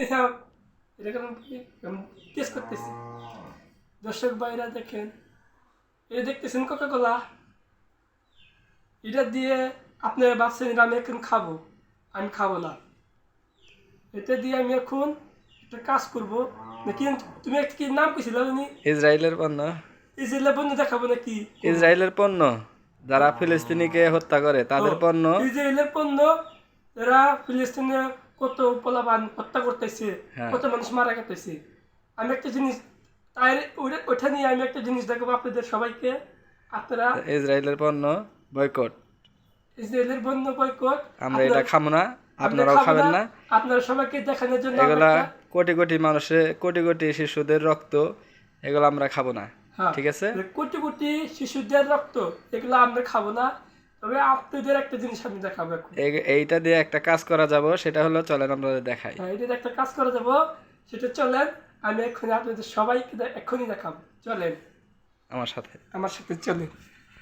এরকম করতেছি। দর্শক ভাইরা দেখেন এই দেখতেছেন কোকা কোলা এটা দিয়ে আপনারা ভাবছেন এটা আমি এখন খাব। আমি খাব না। এটা দিয়ে আমি এখন একটা কাজ করব। নাকি তুমি একটা কি নাম কইছিল উনি ইসরায়েলের পণ্য। ইসরায়েলের বন্ধু দেখাবো নাকি? ইসরায়েলের পণ্য। যারা ফিলিস্তিনিকে হত্যা করে তাদের পণ্য। ইসরায়েলের পণ্য যারা ফিলিস্তিনে কত পোলাপান হত্যা করতেছে হ্যাঁ। কত মানুষ মারা গেতেছে। আমি একটা জিনিস তাই ওইটা- ওইটা নিয়ে আমি একটা জিনিস দেখাবো আপনাদের সবাইকে। আপনারা ইসরায়েলের পণ্য বয়কট। ইসরায়েলের বন্ধ বয়কট। আমরা এটা খাব না আপনারাও খাবেন না। আপনারা সবাইকে দেখানোর জন্য এগুলা কোটি কোটি মানুষের কোটি কোটি শিশুদের রক্ত এগুলো আমরা খাব না। হ্যাঁ, ঠিক আছে? কোটি কোটি শিশুদের রক্ত এগুলো আমরা খাব না। তবে আপনাদের একটা জিনিস আমি দেখাবো এখন। এইটা দিয়ে একটা কাজ করা যাব সেটা হলো চলেন আমরা দেখাই। হ্যাঁ দিয়ে একটা কাজ করা যাব সেটা চলেন আমি এক্ষুনি আপনাদের সবাইকে এক্ষুনি দেখাবো। চলেন। আমার সাথে। আমার সাথে চলেন।